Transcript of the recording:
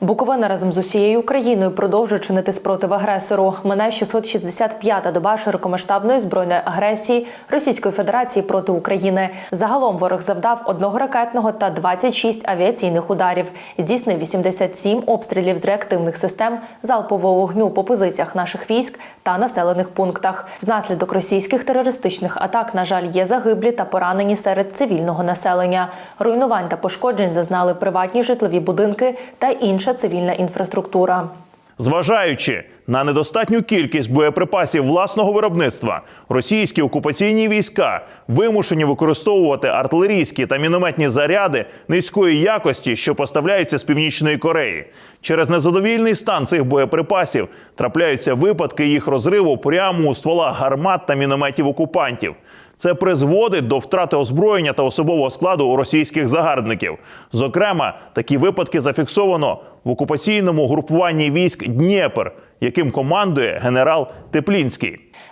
Буковина разом з усією Україною продовжує чинити спротив агресору. Мине 665-та доба широкомасштабної збройної агресії Російської Федерації проти України. Загалом ворог завдав одного ракетного та 26 авіаційних ударів. Здійснив 87 обстрілів з реактивних систем залпового вогню по позиціях наших військ та населених пунктах. Внаслідок російських терористичних атак, на жаль, є загиблі та поранені серед цивільного населення. Руйнувань та пошкоджень зазнали приватні житлові будинки та інша цивільна інфраструктура. Зважаючи на недостатню кількість боєприпасів власного виробництва, російські окупаційні війська вимушені використовувати артилерійські та мінометні заряди низької якості, що поставляються з північної Кореї. Через незадовільний стан цих боєприпасів трапляються випадки їх розриву прямо у стволах гармат та мінометів окупантів. Це призводить до втрати озброєння та особового складу у російських загарбників. Зокрема, такі випадки зафіксовано в окупаційному групуванні військ Дніпр, яким командує генерал Теплінський.